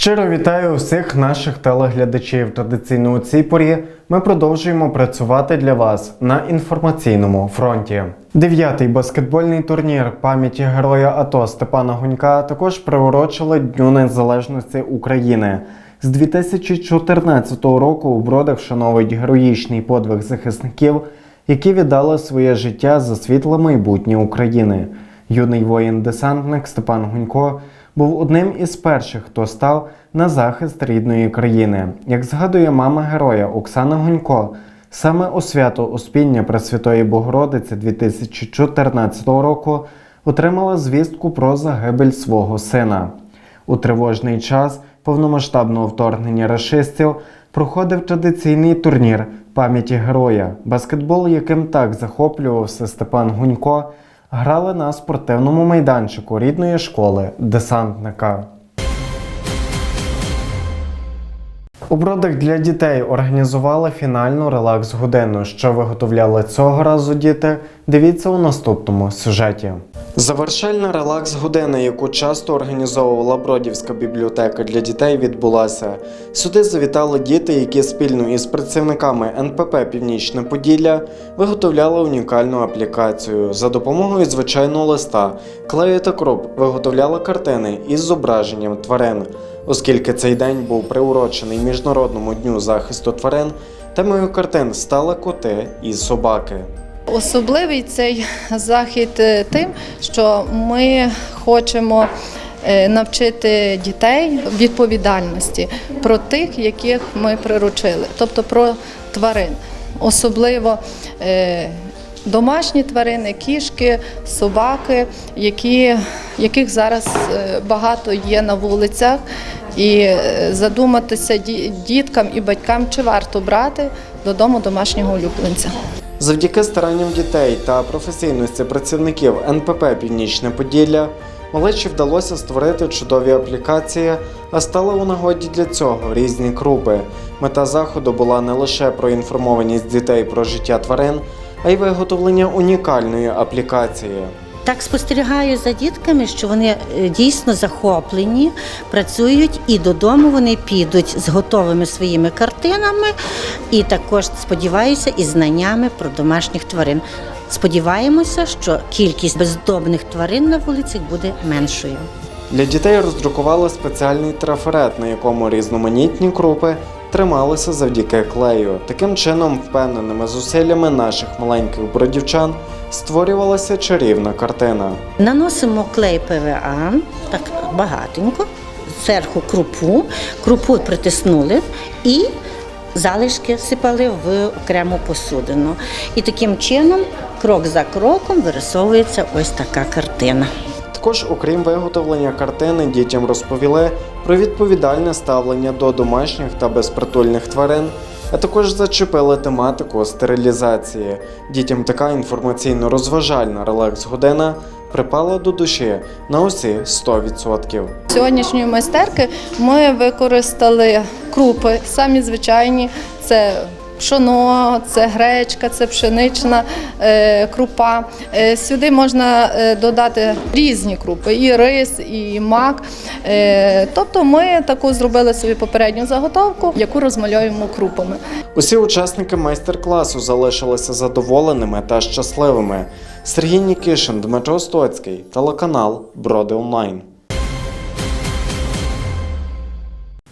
Щиро вітаю усіх наших телеглядачів. Традиційно у цій порі ми продовжуємо працювати для вас на інформаційному фронті. Дев'ятий баскетбольний турнір пам'яті героя АТО Степана Гунька також приурочили Дню Незалежності України. З 2014 року у бродах вшановують героїчний подвиг захисників, які віддали своє життя за світле майбутнє України. Юний воїн-десантник Степан Гунько був одним із перших, хто став на захист рідної країни. Як згадує мама героя Оксана Гунько, саме у свято Успіння Пресвятої Богородиці 2014 року отримала звістку про загибель свого сина. У тривожний час повномасштабного вторгнення рашистів проходив традиційний турнір пам'яті героя, баскетбол, яким так захоплювався Степан Гунько, грали на спортивному майданчику рідної школи десантника. У бродах для дітей організували фінальну релакс-годину. Що виготовляли цього разу діти? Дивіться у наступному сюжеті. Завершальна релакс-година, яку часто організовувала Бродівська бібліотека для дітей, відбулася. Сюди завітали діти, які спільно із працівниками НПП Північне Поділля виготовляли унікальну аплікацію. За допомогою звичайного листа, клею та кроп виготовляли картини із зображенням тварин. Оскільки цей день був приурочений Міжнародному дню захисту тварин, темою картин стали коти і собаки. Особливий цей захід е, тим, що ми хочемо е, навчити дітей відповідальності про тих, яких ми приручили, тобто про тварин, особливо е, домашні тварини, кішки, собаки, які, яких зараз е, багато є на вулицях. І е, задуматися діткам і батькам, чи варто брати додому домашнього улюбленця. Завдяки старанням дітей та професійності працівників НПП Північне Поділля малечі вдалося створити чудові аплікації, а стали у нагоді для цього різні крупи. Мета заходу була не лише про інформованість дітей про життя тварин, а й виготовлення унікальної аплікації. Так спостерігаю за дітками, що вони е, дійсно захоплені, працюють і додому вони підуть з готовими своїми картинами, і також сподіваюся, і знаннями про домашніх тварин. Сподіваємося, що кількість бездомних тварин на вулицях буде меншою. Для дітей роздрукували спеціальний трафарет, на якому різноманітні крупи трималися завдяки клею. Таким чином, впевненими зусиллями наших маленьких бродівчан створювалася чарівна картина. Наносимо клей ПВА, так багатенько, зверху крупу, крупу притиснули і залишки всипали в окрему посудину. І таким чином, крок за кроком, вирисовується ось така картина. Також, окрім виготовлення картини, дітям розповіли про відповідальне ставлення до домашніх та безпритульних тварин, а також зачепили тематику стерилізації. Дітям така інформаційно-розважальна релакс-година припала до душі на усі 100%. Сьогоднішньої майстерки ми використали крупи, самі звичайні. Це пшоно, це гречка, це пшенична е, крупа. Е, сюди можна е, додати різні крупи, і рис, і мак. Тобто ми таку зробили собі попередню заготовку, яку розмальовуємо крупами. Усі учасники майстер-класу залишилися задоволеними та щасливими. Сергій Нікішин, Дмитро Стоцький, телеканал Броди Онлайн.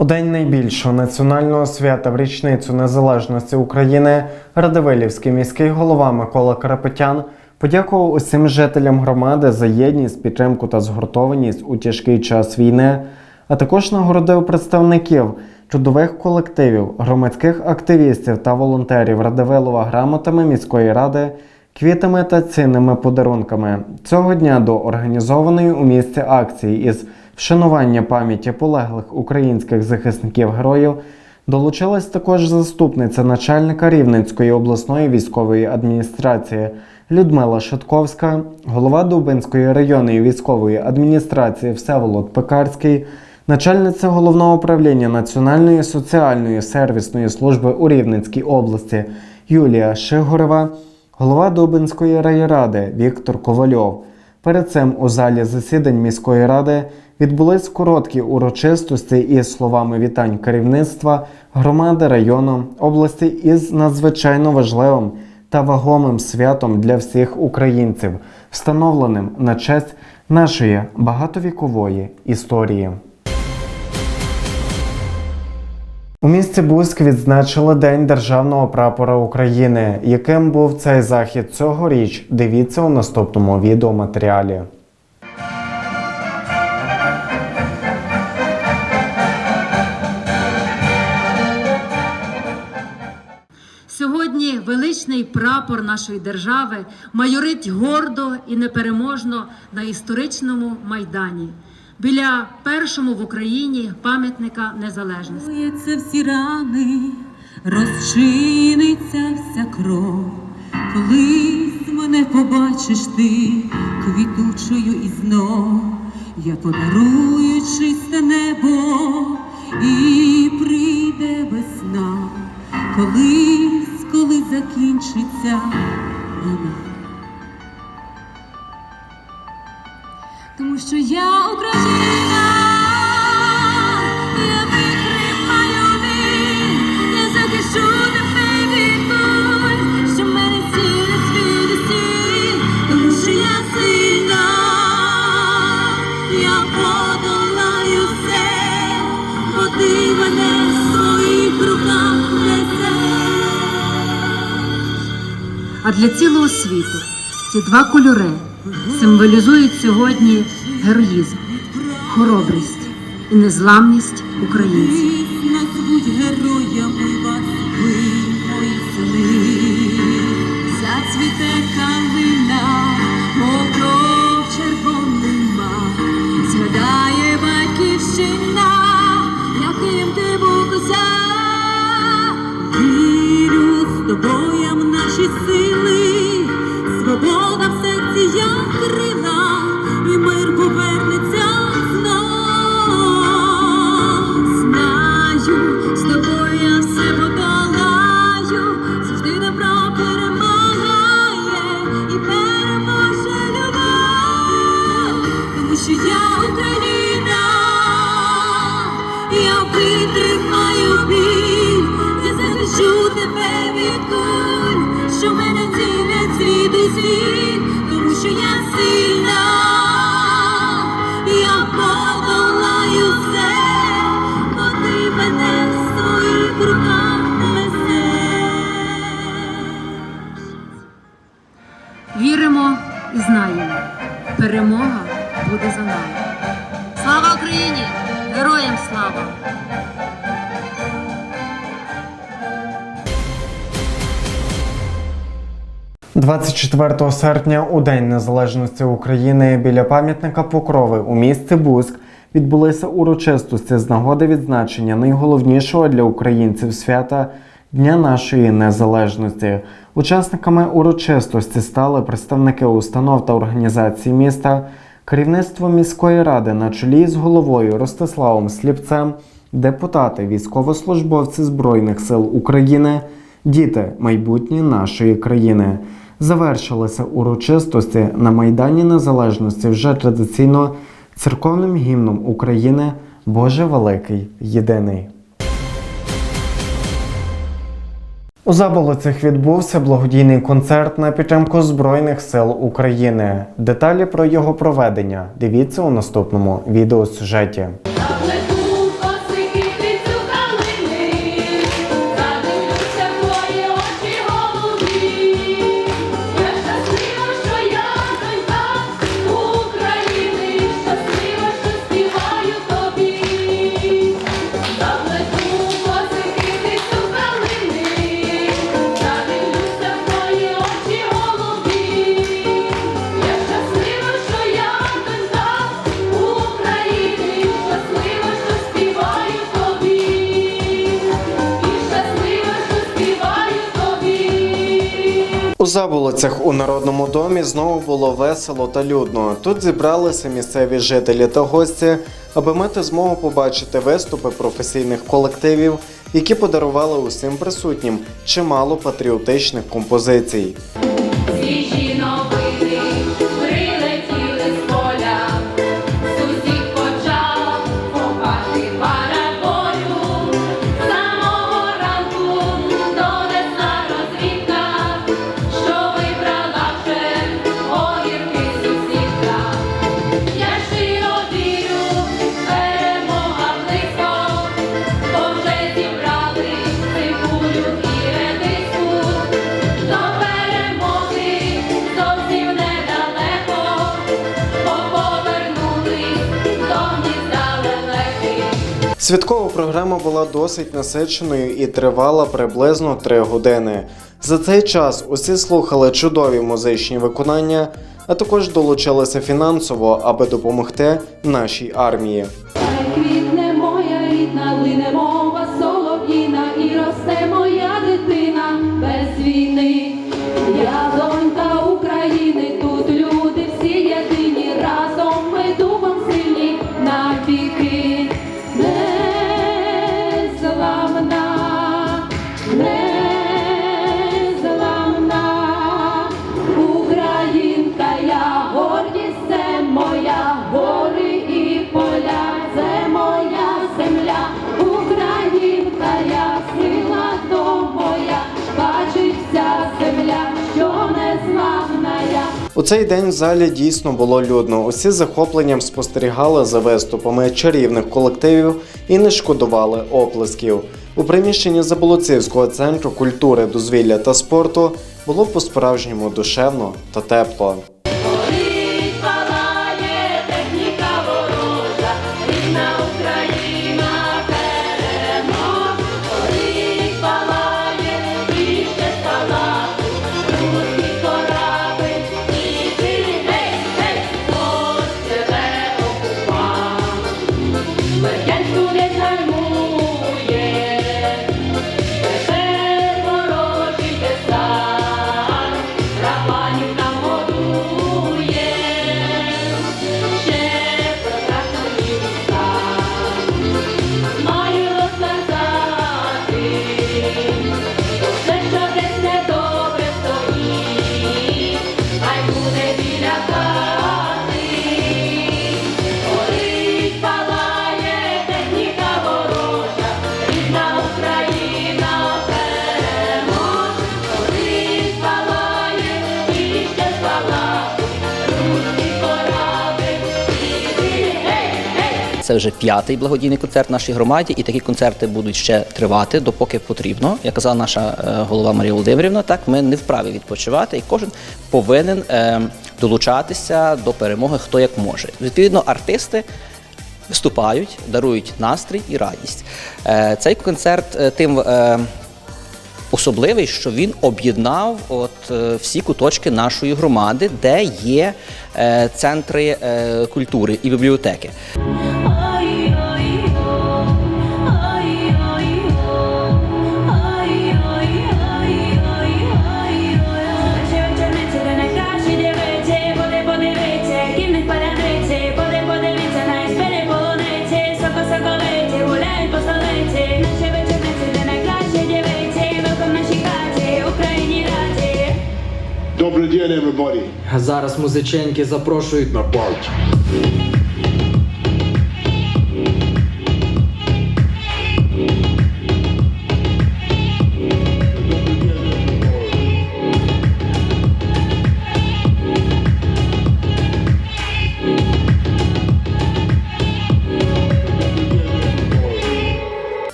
У день найбільшого національного свята в річницю незалежності України Радивилівський міський голова Микола Карапетян подякував усім жителям громади за єдність, підтримку та згуртованість у тяжкий час війни, а також нагородив представників трудових колективів, громадських активістів та волонтерів Радивилова грамотами міської ради, квітами та цінними подарунками. Цього дня до організованої у місті акції із вшанування пам'яті полеглих українських захисників героїв Долучилась також заступниця начальника Рівненської обласної військової адміністрації Людмила Шатковська, голова Дубинської районної військової адміністрації Всеволод Пекарський, начальниця головного управління Національної соціальної сервісної служби у Рівненській області Юлія Шигорева, голова Дубинської райради Віктор Ковальов. Перед цим у залі засідань міської ради відбулись короткі урочистості із словами вітань керівництва громади району області із надзвичайно важливим та вагомим святом для всіх українців, встановленим на честь нашої багатовікової історії. У місті Буськ відзначили День Державного прапора України. Яким був цей захід цьогоріч? Дивіться у наступному відеоматеріалі. Прапор нашої держави майорить гордо і непереможно на історичному майдані біля першому в Україні пам'ятника незалежності. Всі рани, розчиниться вся кров. Колись мене побачиш ти квітучою і знов, я подарую чисте небо і прийде весна. Коли закінчиться війна. Тому що я Україна, А для цілого світу ці два кольори символізують сьогодні героїзм, хоробрість і незламність українців. Назвуть героями вас ви, мої. Зацвіте калина, покров червоний мак, згадає батьківщина, яким ти був козак. Вірю з тобою наші сили, свобода в серці як крила, 24 серпня, у День Незалежності України, біля пам'ятника Покрови у місті Буск відбулися урочистості з нагоди відзначення найголовнішого для українців свята Дня нашої незалежності. Учасниками урочистості стали представники установ та організацій міста, керівництво міської ради на чолі з головою Ростиславом Сліпцем, депутати, військовослужбовці Збройних сил України, діти майбутнє нашої країни. Завершилися урочистості на Майдані Незалежності вже традиційно церковним гімном України Боже Великий Єдиний. У Заболоцях відбувся благодійний концерт на підтримку Збройних сил України. Деталі про його проведення дивіться у наступному відеосюжеті. У Заболоцях у народному домі знову було весело та людно. Тут зібралися місцеві жителі та гості, аби мати змогу побачити виступи професійних колективів, які подарували усім присутнім чимало патріотичних композицій. Святкова програма була досить насиченою і тривала приблизно три години. За цей час усі слухали чудові музичні виконання, а також долучилися фінансово, аби допомогти нашій армії. Цей день в залі дійсно було людно. Усі з захопленням спостерігали за виступами чарівних колективів і не шкодували оплесків. У приміщенні Заболоцівського центру культури, дозвілля та спорту було по-справжньому душевно та тепло. Це вже п'ятий благодійний концерт в нашій громаді, і такі концерти будуть ще тривати, допоки потрібно. Як казала наша е, голова Марія Володимирівна, так ми не вправі відпочивати, і кожен повинен е, долучатися до перемоги, хто як може. Відповідно, артисти. Виступають, дарують настрій і радість. Е, Цей концерт тим особливий, що він об'єднав от всі куточки нашої громади, де є центри культури і бібліотеки. Everybody. А зараз музиченьки запрошують на парті.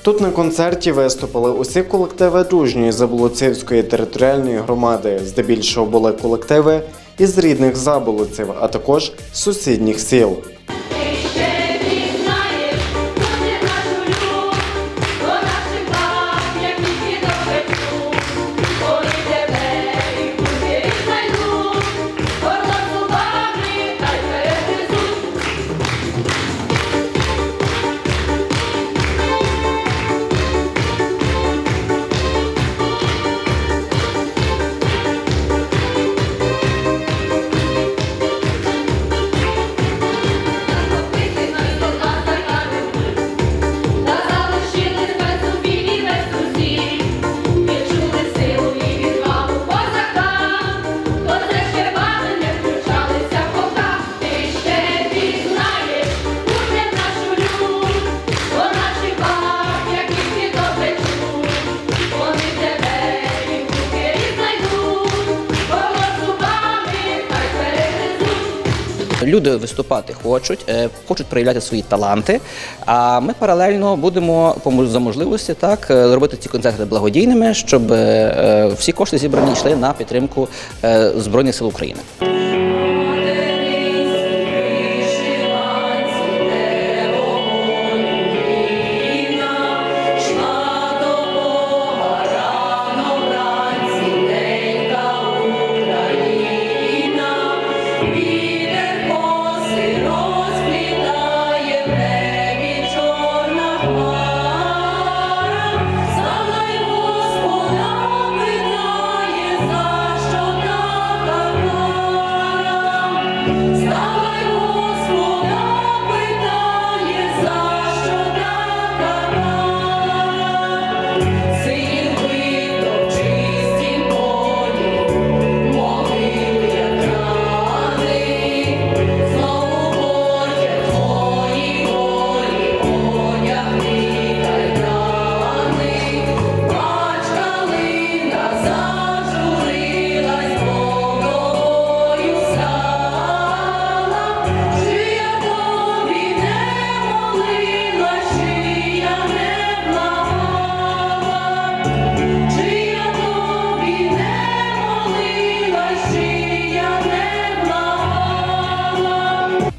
Тут на концерті виступили усі колективи дружньої Заболоцівської територіальної громади. Здебільшого були колективи із рідних заболоців, а також сусідніх сіл. Люди виступати хочуть, е, хочуть проявляти свої таланти. А ми паралельно будемо за можливості так е, робити ці концерти благодійними, щоб е, всі кошти зібрані йшли на підтримку Збройних сил України.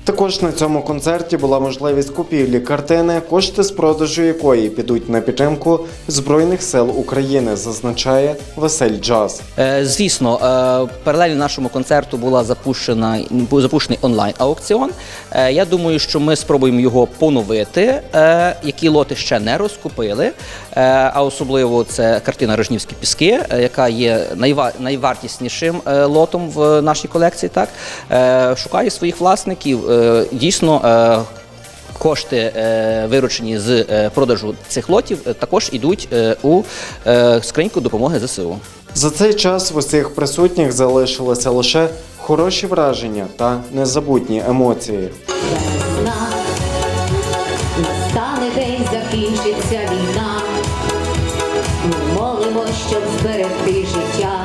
Також на цьому концерті була можливість купівлі картини, кошти з продажу якої підуть на підтримку Збройних сил України, зазначає Василь Джаз. Е, Звісно, е, паралельно нашому концерту була запущена запущений онлайн аукціон. Е, Я думаю, що ми спробуємо його поновити. Які лоти ще не розкупили. Е, А особливо це картина Рожнівські піски, е, яка є найва- найвартіснішим е, лотом в нашій колекції. Так шукає своїх власників. Дійсно. Кошти, виручені з продажу цих лотів, також йдуть у скриньку допомоги ЗСУ. За цей час в усіх присутніх залишилися лише хороші враження та незабутні емоції. Весна, настане день, закінчиться зберегти життя.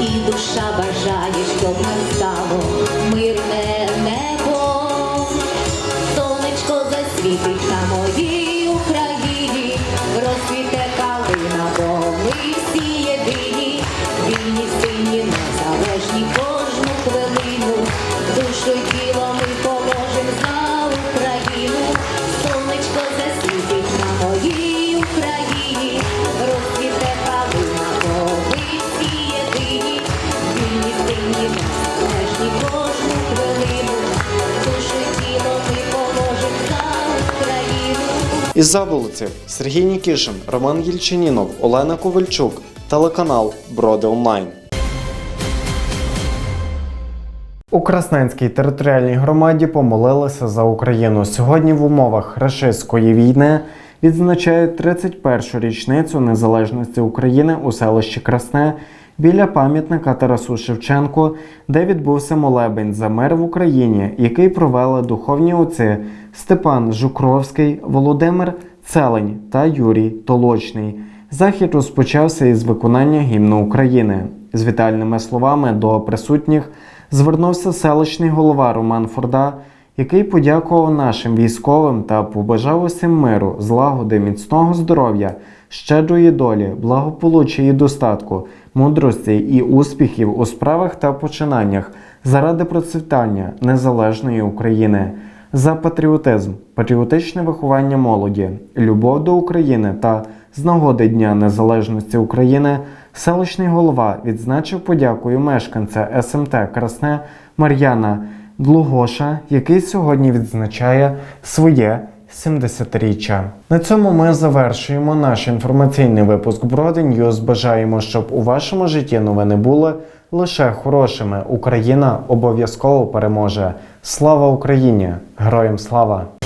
І душа бажає, щоб Із заболоців Сергій Нікішин, Роман Єльчинінов, Олена Ковальчук, телеканал Броди Онлайн. У Красненській територіальній громаді помолилися за Україну. Сьогодні в умовах рашистської війни відзначають 31-шу річницю незалежності України у селищі Красне біля пам'ятника Тарасу Шевченку, де відбувся молебень за мир в Україні, який провели духовні отці Степан Жукровський, Володимир Целень та Юрій Толочний. Захід розпочався із виконання гімну України. З вітальними словами до присутніх звернувся селищний голова Роман Форда, який подякував нашим військовим та побажав усім миру, злагоди, міцного здоров'я, щедрої долі, благополуччя і достатку, мудрості і успіхів у справах та починаннях заради процвітання незалежної України. За патріотизм, патріотичне виховання молоді, любов до України та з нагоди Дня Незалежності України селищний голова відзначив подякою мешканця СМТ Красне Мар'яна Длугоша, який сьогодні відзначає своє 70-річчя. На цьому ми завершуємо наш інформаційний випуск Броди Ньюз. Бажаємо, щоб у вашому житті новини були лише хорошими. Україна обов'язково переможе. Слава Україні! Героям слава!